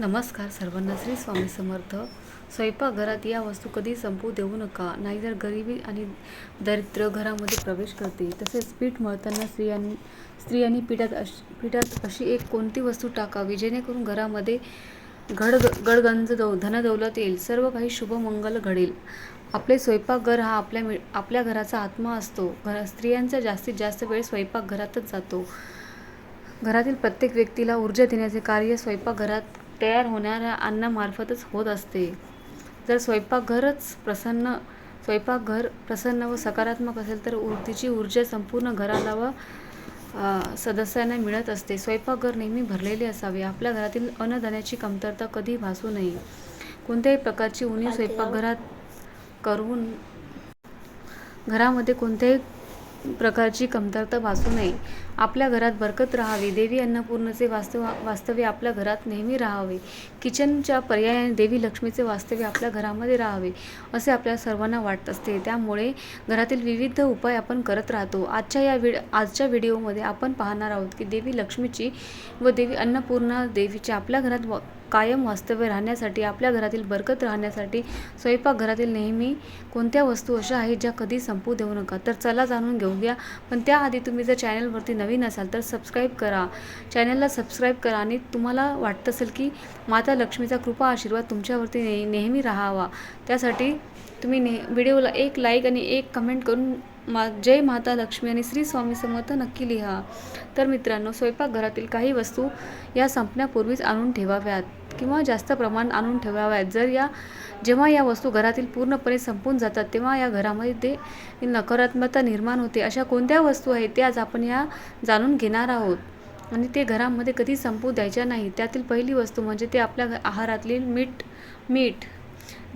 नमस्कार सर्वांना श्री स्वामी समर्थ. स्वयंपाकघरात या वस्तू कधी संपू देऊ नका. नाहीतर गरिबी आणि दरिद्र घरामध्ये प्रवेश करते तसेच पीठ मळताना स्त्रियांनी स्त्रियांनी पिठात अश पिठात अशी एक कोणती वस्तू टाकावी जेणेकरून घरामध्ये घड गडगंज दौ धनदौलत येईल. सर्व काही शुभमंगल घडेल. आपले स्वयंपाकघर हा आपल्या मि आपल्या घराचा आत्मा असतो. घर स्त्रियांचा जास्तीत जास्त वेळ स्वयंपाकघरातच जातो. घरातील प्रत्येक व्यक्तीला ऊर्जा देण्याचे कार्य स्वयंपाकघरात तयार होणाऱ्या अन्नामार्फतच होत असते. जर स्वयंपाकघरच प्रसन्न स्वयंपाकघर प्रसन्न व सकारात्मक असेल तर तिची ऊर्जा संपूर्ण घराला व सदस्यांना मिळत असते. स्वयंपाकघर नेहमी भरलेले असावे. आपल्या घरातील अन्नधान्याची कमतरता कधी भासू नये. कोणत्याही प्रकारची उणीव स्वयंपाकघरात करून घरामध्ये कोणत्याही प्रकारची कमतरता भासू नये. आपल्या घरात बरकत राहावी. देवी अन्नपूर्णचे वास्तव वास्तव्य आपल्या घरात नेहमी राहावे. किचनच्या पर्यायाने देवी लक्ष्मीचे वास्तव्य आपल्या घरामध्ये राहावे असे आपल्या सर्वांना वाटत असते. त्यामुळे घरातील विविध उपाय आपण करत राहतो. आजच्या या व्हिड आजच्या व्हिडिओमध्ये आपण पाहणार आहोत की देवी लक्ष्मीची व देवी अन्नपूर्णा देवीची आपल्या घरात व कायम वास्तव्य राहण्यासाठी आपल्या घरातील बरकत राहण्यासाठी स्वयंपाकघरातील नेहमी कोणत्या वस्तू अशा आहेत ज्या कधी संपू देऊ नका? तर चला जाणून घेऊया. पण त्याआधी तुम्ही जर चॅनलवरती नवीन असाल तर सबस्क्राईब करा. चॅनलला सबस्क्राईब करा आणि तुम्हाला वाटत असेल की माता लक्ष्मीचा कृपा आशीर्वाद तुमच्यावरती ने नेहमी राहावा. त्यासाठी तुम्ही ने व्हिडिओला एक लाईक आणि एक कमेंट करून मा जय माता लक्ष्मी आणि श्री स्वामी समर्थ नक्की लिहा. तर मित्रांनो स्वयंपाकघरातील काही वस्तू या संपण्यापूर्वीच आणून ठेवाव्यात. किंवा जास्त प्रमाणात आणून ठेवाव्यात. जर या जेव्हा या वस्तू घरातील पूर्णपणे संपून जातात तेव्हा या घरामध्ये ते नकारात्मकता निर्माण होते. अशा कोणत्या वस्तू आहेत ते आज आपण या जाणून घेणार आहोत. आणि ते घरामध्ये कधी संपू द्यायच्या नाही त्यातील पहिली वस्तू म्हणजे ते आपल्या घ- आहारातील मीठ मीठ.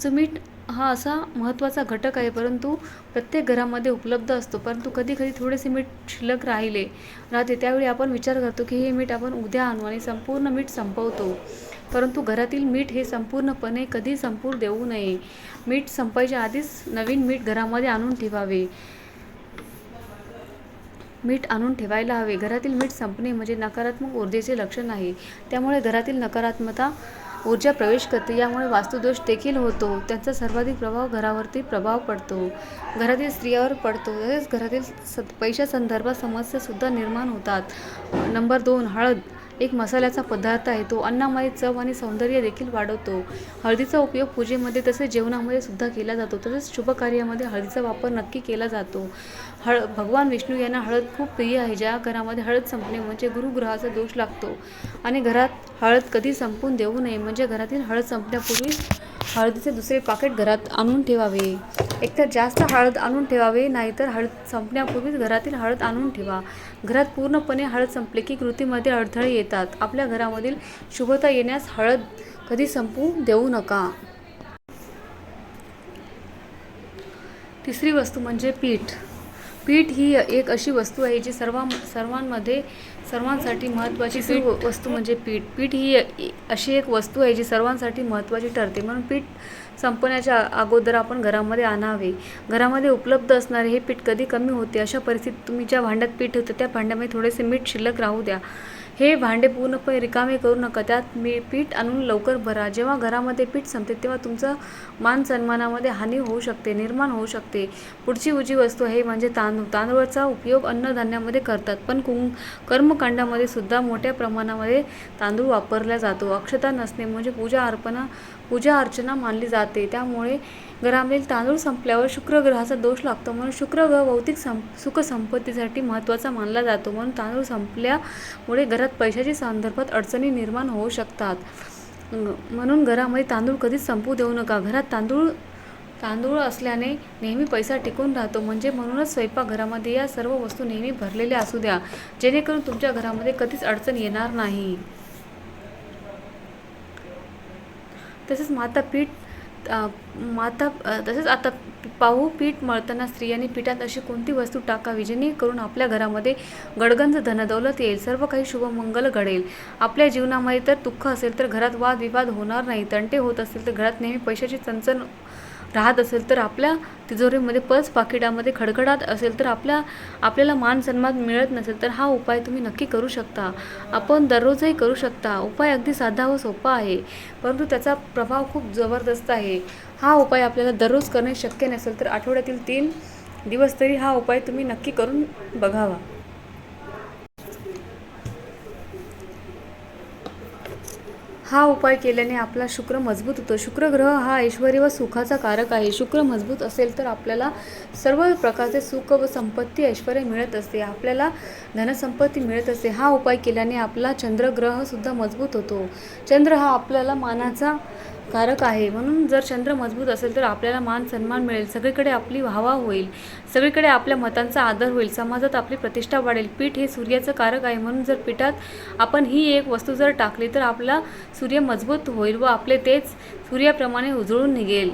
जो मीठ हा असा महत्त्वाचा घटक आहे परंतु प्रत्येक घरामध्ये उपलब्ध असतो. परंतु कधी कधी थोडेसे मीठ शिल्लक राहिले राहते. त्यावेळी आपण विचार करतो की हे मीठ आपण उद्या आणू आणि संपूर्ण मीठ संपवतो. परंतु घरातील मीठ हे संपूर्णपणे कधी संपूर देऊ नये. मीठ संपायच्या आधीच नवीन मीठ घरामध्ये आणून ठेवावे. मीठ आणून ठेवायला हवे. घरातील मीठ संपणे म्हणजे नकारात्मक ऊर्जेचे लक्षण आहे. त्यामुळे घरातील नकारात्मकता ऊर्जा प्रवेश करते. यामुळे वास्तुदोष देखील होतो. त्यांचा सर्वाधिक प्रभाव घरावरती प्रभाव पडतो. घरातील स्त्रियावर पडतो. तसेच घरातील स पैशा संदर्भात समस्यासुद्धा निर्माण होतात. नंबर दोन हळद. एक मसाल्याचा पदार्थ आहे तो अन्नामध्ये चव आणि सौंदर्य देखील वाढवतो. हळदीचा उपयोग पूजेमध्ये तसेच जेवणामध्ये सुद्धा केला जातो. तसेच शुभकार्यामध्ये हळदीचा वापर नक्की केला जातो. हळ भगवान विष्णू यांना हळद खूप प्रिय आहे ज्या घरामध्ये हळद संपणे म्हणजे गुरुग्रहाचा दोष लागतो. आणि घरात हळद कधी संपून देऊ नये म्हणजे घरातील हळद संपण्यापूर्वी हळदीचे दुसरे पाकिट घरात आणून ठेवावे. एकतर जास्त हळद आणून ठेवावे नाहीतर हळद संपण्यापूर्वीच घरातील हळद आणून ठेवा. घरात पूर्णपणे हळद संपले की कृतीमध्ये अडथळे येतात. आपल्या घरामधील शुभता येण्यास हळद कधी संपू देऊ नका. तिसरी वस्तू म्हणजे पीठ. पीठ ही एक अशी वस्तू आहे जी सर्वां सर्वांमध्ये सर्वांसाठी महत्त्वाची व- वस्तू म्हणजे पीठ. पीठ ही अशी एक वस्तू आहे जी सर्वांसाठी महत्त्वाची ठरते. म्हणून पीठ संपण्याच्या अगोदर आपण घरामध्ये आणावे. घरामध्ये उपलब्ध असणारे हे पीठ कधी कमी होते? अशा परिस्थितीत तुम्ही ज्या भांड्यात पीठ ठेवता त्या भांड्यामध्ये थोडेसे मीठ शिल्लक राहू द्या. हे भांडे पूर्णपणे रिकामे करू नका. त्यात मी पीठ आणून लवकर भरा. जेव्हा घरामध्ये पीठ संपते तेव्हा तुमचं मान सन्मानामध्ये हानी होऊ शकते निर्माण होऊ शकते. पुढची उजी वस्तू आहे म्हणजे तांदूळ. तांदूळाचा उपयोग अन्नधान्यामध्ये करतात पण कुं कर्मकांडामध्ये सुद्धा मोठ्या प्रमाणामध्ये तांदूळ वापरला जातो. अक्षता नसणे म्हणजे पूजा अर्पणा पूजा अर्चना मानली जाते. त्यामुळे घरामधील तांदूळ संपल्यावर शुक्रग्रहाचा दोष लागतो. म्हणून शुक्रग्रह भौतिक सं सुखसंपत्तीसाठी महत्त्वाचा मानला जातो. म्हणून तांदूळ संपल्यामुळे घरात पैशाची संदर्भात अडचणी निर्माण होऊ शकतात. म्हणून घरामध्ये तांदूळ कधीच संपू देऊ नका. घरात तांदूळ तांदूळ असल्याने नेहमी पैसा टिकून राहतो. म्हणजे म्हणूनच स्वयंपाकघरामध्ये या सर्व वस्तू नेहमी भरलेल्या असू द्या. जेणेकरून तुमच्या घरामध्ये कधीच अडचण येणार नाही. तसेच माता पीठ माता तसेच आता पाहू पीठ मळताना स्त्रियांनी पिठात अशी कोणती वस्तू टाकावी? जेणेकरून आपल्या घरामध्ये गडगंज धनदौलत येईल सर्व काही शुभमंगल घडेल. आपल्या जीवनामध्ये तर दुःख असेल तर घरात वादविवाद होणार नाही तंटे होत असतील तर घरात नेहमी पैशाची चणचण राहत असेल तर आपल्या तिजोरीमध्ये पर्स पाकिटामध्ये खडखडाट असेल तर आपल्या आपल्याला मान सन्मान मिळत नसेल तर हा उपाय तुम्ही नक्की करू शकता. आपण दररोजही करू शकता. उपाय अगदी साधा व सोपा आहे. परंतु त्याचा प्रभाव खूप जबरदस्त आहे. हा उपाय आपल्याला दररोज करणे शक्य नसेल तर आठवड्यातील तीन दिवस तरी हा उपाय तुम्ही नक्की करून बघावा. हा उपाय केल्याने आपला शुक्र मजबूत होतो. शुक्रग्रह हा ऐश्वर्य व सुखाचा कारक आहे. शुक्र मजबूत असेल तर आपल्याला सर्व प्रकारचे सुख व संपत्ती ऐश्वर्य मिळत असते. आपल्याला धनसंपत्ती मिळत असते. हा उपाय केल्याने आपला चंद्रग्रहसुद्धा मजबूत होतो. चंद्र हा आपल्याला मानाचा कारक आहे. म्हणून जर चंद्र मजबूत असेल तर आपल्याला मान सन्मान मिळेल. सगळीकडे आपली वाहवा होईल. सगळीकडे आपल्या मतांचा आदर होईल. समाजात आपली प्रतिष्ठा वाढेल. पीठ हे सूर्याचं कारक आहे. म्हणून जर पीठात आपण ही एक वस्तू जर टाकली तर आपला सूर्य मजबूत होईल व आपले तेच सूर्याप्रमाणे उजळून निघेल.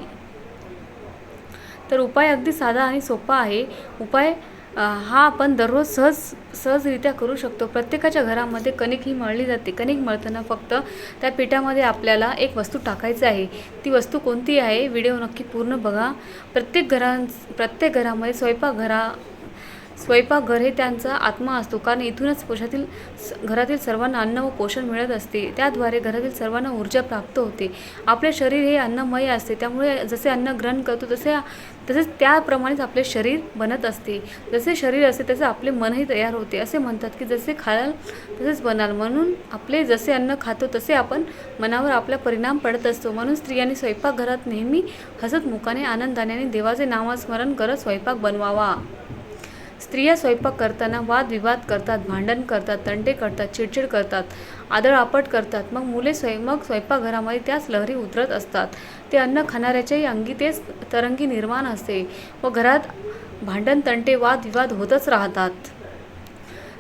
तर उपाय अगदी साधा आणि सोपा आहे. उपाय हा आपण दररोज सहज सहजरित्या करू शकतो. प्रत्येकाच्या घरामध्ये कणिक ही मळली जाते. कणिक मळताना फक्त त्या पिठामध्ये आपल्याला एक वस्तू टाकायची आहे. ती वस्तू कोणती आहे? व्हिडिओ नक्की पूर्ण बघा. प्रत्येक घरां प्रत्येक घरामध्ये स्वयंपाकघरा स्वयंपाकघर हे त्यांचा आत्मा असतो. कारण इथूनच पोषातील स- घरातील सर्वांना अन्न व पोषण मिळत असते. त्याद्वारे घरातील सर्वांना ऊर्जा प्राप्त होते. आपले शरीर हे अन्नमय असते. त्यामुळे जसे अन्न ग्रहण करतो तसे तसेच त्याप्रमाणेच आपले शरीर बनत असते. जसे शरीर असते तसे आपले मनही तयार होते. असे म्हणतात की जसे खाल तसेच बनाल. म्हणून आपले जसे अन्न खातो तसे आपण मनावर आपला परिणाम पडत असतो. म्हणून स्त्रियांनी स्वयंपाकघरात नेहमी हसत मुखाने आनंदाने आणि देवाचे नामस्मरण करत स्वयंपाक बनवावा. स्त्रिया स्वयंपाक करताना वादविवाद करतात भांडण करतात तंटे करतात चिडचिड करतात आदळआपट करतात. मग मुले स्वयं मग स्वयंपाकघरामध्ये त्याच लहरी उतरत असतात. ते अन्न खाणाऱ्याच्याही अंगी तेच तरंगी निर्माण असते व घरात भांडण तंटे वादविवाद होतच राहतात.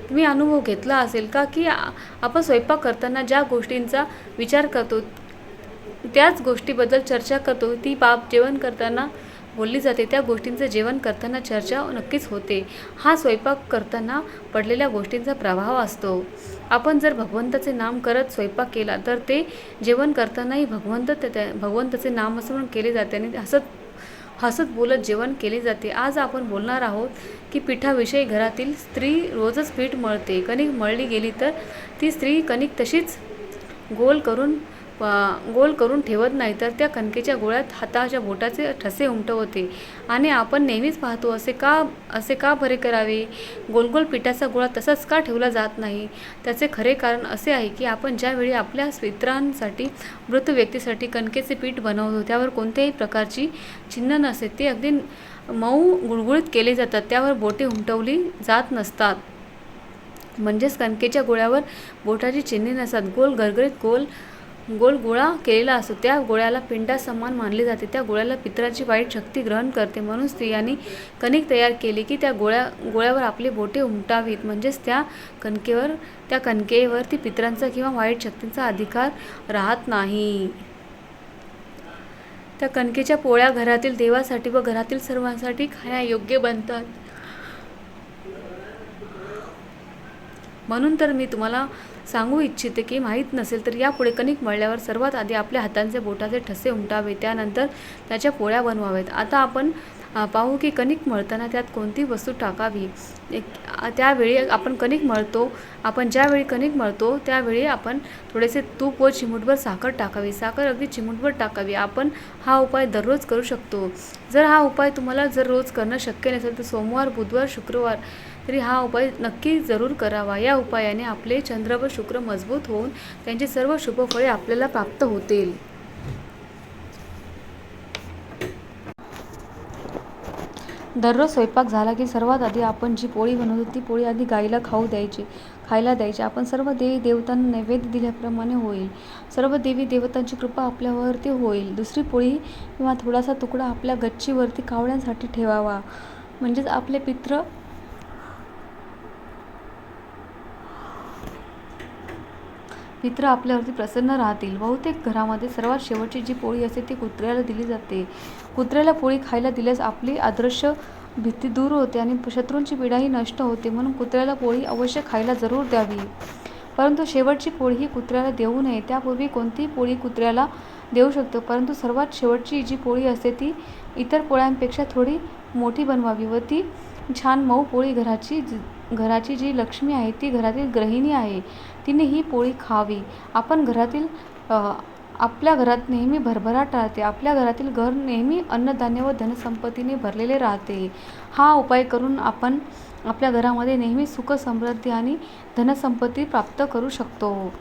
तुम्ही अनुभव घेतला असेल का की आपण स्वयंपाक करताना ज्या गोष्टींचा विचार करतो त्याच गोष्टीबद्दल चर्चा करतो ती बाब जेवण करताना बोलली जाते. त्या गोष्टींचं जेवण करताना चर्चा नक्कीच होते. हा स्वयंपाक करताना पडलेल्या गोष्टींचा प्रभाव असतो. आपण जर भगवंताचे नाम करत स्वयंपाक केला तर ते जेवण करतानाही भगवंत त्या- त्या- भगवंताचे नामस्मरण केले जाते आणि हसत हसत बोलत जेवण केले जाते. आज आपण बोलणार आहोत की पिठाविषयी घरातील स्त्री रोजच पीठ मळते. कणिक मळली गेली तर ती स्त्री कणिक तशीच गोल करून गोल करून ठेवत नाही तर त्या कणकेच्या गोळ्यात हाताच्या बोटाचे ठसे उमटवते आणि आपण नेहमीच पाहतो असे का असे का बरे करावे? गोलगोल पिठाचा गोळा तसाच का ठेवला जात नाही? त्याचे खरे कारण असे आहे की आपण ज्यावेळी आपल्या स्वित्रांसाठी मृत व्यक्तीसाठी कणकेचे पीठ बनवतो त्यावर कोणत्याही प्रकारची चिन्ह नसते. ते अगदी मऊ गुळगुळीत केले जातात. त्यावर बोटे उमटवली जात नसतात. म्हणजेच कणकेच्या गोळ्यावर बोटाची चिन्हे नसतात. गोल गरगरीत गोल गोल गोळा केलेला असतो. त्या गोळ्याला पिंडा समान मानले जाते. त्या गोळ्याला पितराची वाईट शक्ती ग्रहण करते. म्हणून स्त्रियांनी कणिक तयार केली की त्या गोळ्या गोळ्यावर आपले बोटे उमटावीत. म्हणजेच त्या कणकेवर त्या कणकेवर ती पितरांचा किंवा वाईट शक्तींचा अधिकार राहत नाही. त्या कणकेच्या पोळ्या घरातील देवासाठी व घरातील सर्वांसाठी खाण्यायोग्य बनतात. म्हणून तर मी तुम्हाला सांगू इच्छिते की माहीत नसेल तर यापुढे कणिक मळल्यावर सर्वात आधी आपल्या हातांचे बोटाचे ठसे उमटावे. त्यानंतर त्याच्या पोळ्या बनवाव्यात. आता आपण पाहू की कणिक मळताना त्यात कोणती वस्तू टाकावी? एक त्यावेळी आपण कणिक मळतो. आपण ज्यावेळी कणिक मळतो त्यावेळी आपण थोडेसे तूप व चिमूटभर साखर टाकावी. साखर अगदी चिमूटभर टाकावी. आपण हा उपाय दररोज करू शकतो. जर हा उपाय तुम्हाला जर रोज करणं शक्य नसेल तर सोमवार बुधवार शुक्रवार तरी हा उपाय नक्की जरूर करावा. या उपायाने आपले चंद्र व शुक्र मजबूत होऊन त्यांची सर्व शुभफळे आपल्याला प्राप्त होतील. दररोज स्वयंपाक झाला की सर्वात आधी आपण जी पोळी बनवतो ती पोळी आधी गाईला खाऊ द्यायची खायला द्यायची. आपण सर्व देवी देवतांना नैवेद्य दिल्याप्रमाणे होईल. सर्व देवी देवतांची कृपा आपल्यावरती होईल. दुसरी पोळी किंवा थोडासा तुकडा आपल्या गच्चीवरती कावळ्यांसाठी ठेवावा. म्हणजेच आपले पित्र मित्र आपल्यावरती प्रसन्न राहतील. बहुतेक घरामध्ये सर्वात शेवटची जी पोळी असते ती कुत्र्याला दिली जाते. कुत्र्याला पोळी खायला दिल्यास आपली आदर्श भीती दूर होते आणि शत्रूंची पीडाही नष्ट होते. म्हणून कुत्र्याला पोळी अवश्य खायला जरूर द्यावी. परंतु शेवटची पोळी ही कुत्र्याला देऊ नये. त्यापूर्वी कोणतीही पोळी कुत्र्याला देऊ शकतो. परंतु सर्वात शेवटची जी पोळी असते ती इतर पोळ्यांपेक्षा थोडी मोठी बनवावी व ती छान मऊ पोळी घराची घराची जी लक्ष्मी आहे ती घरातील गृहिणी आहे. तिने ही पोळी खावी. आपण घरातील आपल्या घरात नेहमी भरभराट राहते. आपल्या घरातील घर नेहमी अन्नधान्य व धनसंपत्तीने भरलेले राहते. हा उपाय करून आपण आपल्या घरामध्ये नेहमी सुख समृद्धी आणि धनसंपत्ती प्राप्त करू शकतो.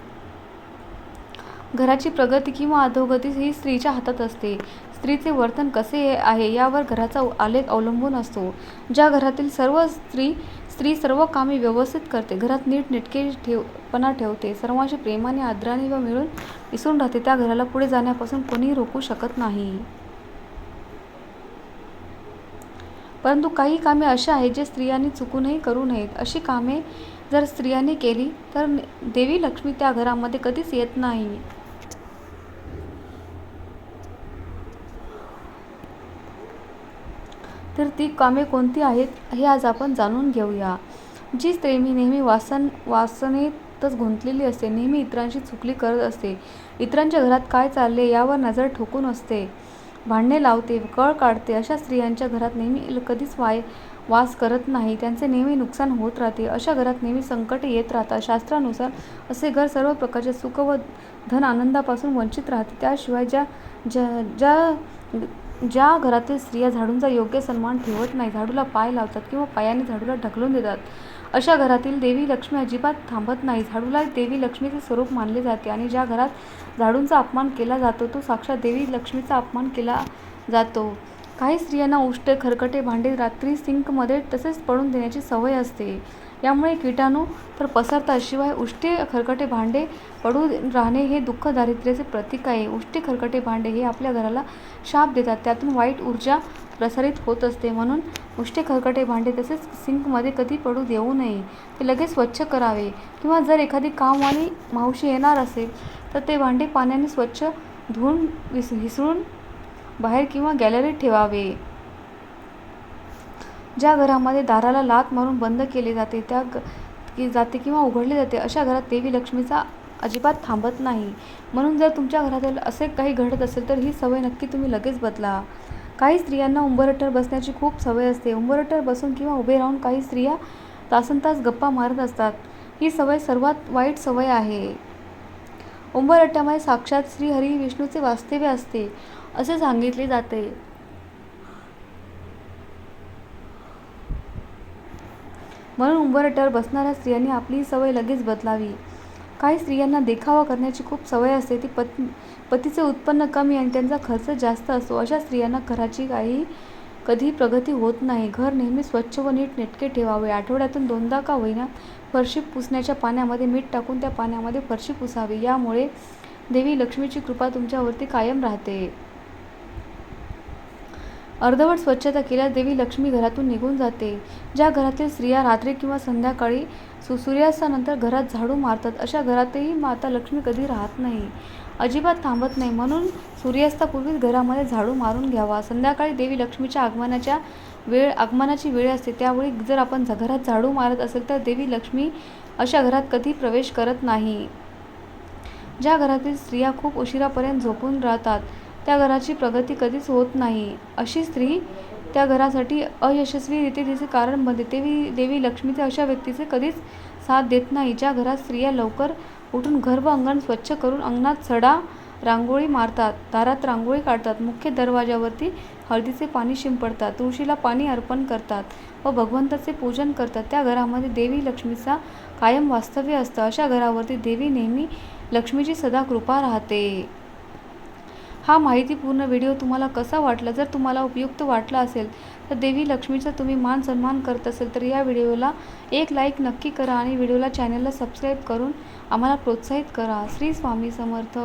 घराची प्रगती किंवा अधोगती ही स्त्रीच्या हातात असते. स्त्रीचे वर्तन कसे आहे यावर घराचा आलेख अवलंबून असतो. ज्या घरातील सर्व स्त्री स्त्री सर्व कामे व्यवस्थित करते. घरात नीट नेटके ठेवपणा ठेवते. सर्वांशी प्रेमाने आदराने व मिळून मिसळून राहते. त्या घराला पुढे जाण्यापासून कोणीही रोखू शकत नाही. परंतु काही कामे अशी आहेत जे स्त्रियांनी चुकूनही करू नयेत. अशी कामे जर स्त्रियांनी केली तर देवी लक्ष्मी त्या घरामध्ये कधीच येत नाही. तर ती कामे कोणती आहेत हे आज आपण जाणून घेऊया. जी स्त्री मी नेहमी वासन वासनेतच गुंतलेली असते नेहमी इतरांशी चुकली करत असते. इतरांच्या घरात काय चालले यावर नजर ठोकून असते. भांडणे लावते कळ काढते अशा स्त्रियांच्या घरात नेहमी कधीच वाय वास करत नाही. त्यांचे नेहमी नुकसान होत राहते. अशा घरात नेहमी संकटे येत राहतात. शास्त्रानुसार असे घर सर्व प्रकारचे सुख व धन आनंदापासून वंचित राहते. त्याशिवाय ज्या ज्या ज्या ज्या घरातील स्त्रिया झाडूंचा योग्य सन्मान ठेवत नाही झाडूला पाय लावतात किंवा पायाने झाडूला ढकलून देतात. अशा घरातील देवी लक्ष्मी अजिबात थांबत नाही. झाडूला देवी लक्ष्मीचे स्वरूप मानले जाते आणि ज्या घरात झाडूंचा अपमान केला जातो तो साक्षात देवी लक्ष्मीचा अपमान केला जातो. काही स्त्रियांना उष्टे खरकटे भांडे रात्री सिंकमध्ये तसेच पडून देण्याची सवय असते. यामुळे किटाणू तर पसरतात शिवाय उष्टे खरकटे भांडे पडू राहणे हे दुःख दारिद्र्याचे प्रतीक आहे. उष्टे खरकटे भांडे हे आपल्या घराला शाप देतात. त्यातून वाईट ऊर्जा प्रसारित होत असते. म्हणून उष्टे खरकटे भांडे तसेच सिंकमध्ये कधी पडू देऊ नये. ते लगेच स्वच्छ करावे. किंवा जर एखादी कामवाली मावशी येणार असेल तर ते भांडे पाण्याने स्वच्छ धुवून विस विसळून बाहेर किंवा गॅलरीत ठेवावे. ज्या घरामध्ये दाराला लात मारून बंद केले जाते त्या ग की जाते किंवा उघडले जाते अशा घरात देवी लक्ष्मीचा अजिबात थांबत नाही. म्हणून जर तुमच्या घरातील असे काही घडत असेल तर ही सवय नक्की तुम्ही लगेच बदला. काही स्त्रियांना उंबरठ्यावर बसण्याची खूप सवय असते. उंबरठ्यावर बसून किंवा उभे राहून काही स्त्रिया तासनतास गप्पा मारत असतात. ही सवय सर्वात वाईट सवय आहे. उंबरठ्यामध्ये साक्षात श्री हरी विष्णूचे वास्तव्य असते असे सांगितले जाते. म्हणून उंबरठ्यावर बसणाऱ्या स्त्रियांनी आपली सवय लगेच बदलावी. काही स्त्रियांना देखावा करण्याची खूप सवय असते. ती पत पतीचे उत्पन्न कमी आणि त्यांचा खर्च जास्त असतो. अशा स्त्रियांना घराची काही कधी प्रगती होत नाही. घर नेहमी स्वच्छ व नीट नेटके ठेवावे. आठवड्यातून दोनदा का होईना फरशी पुसण्याच्या पाण्यामध्ये मीठ टाकून त्या पाण्यामध्ये फरशी पुसावी. यामुळे देवी लक्ष्मीची कृपा तुमच्यावरती कायम राहते. अर्धवट स्वच्छता केल्यास देवी लक्ष्मी घरातून निघून जाते. ज्या घरातील स्त्रिया रात्री किंवा संध्याकाळी सु सूर्यास्तानंतर घरात झाडू मारतात अशा घरातही माता लक्ष्मी कधी राहत नाही. अजिबात थांबत नाही. म्हणून सूर्यास्तापूर्वीच घरामध्ये झाडू मारून घ्यावा. संध्याकाळी देवी लक्ष्मीच्या आगमनाच्या वेळ आगमनाची वेळ असते. त्यावेळी जर आपण घरात झाडू मारत असेल तर देवी लक्ष्मी अशा घरात कधी प्रवेश करत नाही. ज्या घरातील स्त्रिया खूप उशिरापर्यंत झोपून राहतात त्या घराची प्रगती कधीच होत नाही. अशी स्त्री त्या घरासाठी अयशस्वीरित्या तिचे कारण बनते. देवी देवी लक्ष्मीचे अशा व्यक्तीचे कधीच साथ देत नाही ज्या घरात स्त्रिया लवकर उठून घर व अंगण स्वच्छ करून अंगणात सडा रांगोळी मारतात दारात रांगोळी काढतात मुख्य दरवाजावरती हळदीचे पाणी शिंपडतात तुळशीला पाणी अर्पण करतात व भगवंताचे पूजन करतात. त्या घरामध्ये देवी लक्ष्मीचा कायम वास्तव्य असतं. अशा घरावरती देवी नेहमी लक्ष्मीची सदा कृपा राहते. हा माहितीपूर्ण व्हिडिओ तुम्हाला कसा वाटला जर तुम्हाला उपयुक्त वाटला असेल तर देवी लक्ष्मीचा तुम्ही मान सन्मान करत असेल तर या व्हिडिओला एक लाईक नक्की करा आणि व्हिडिओला चॅनलला सबस्क्राईब करून आम्हाला प्रोत्साहित करा. श्री स्वामी समर्थ.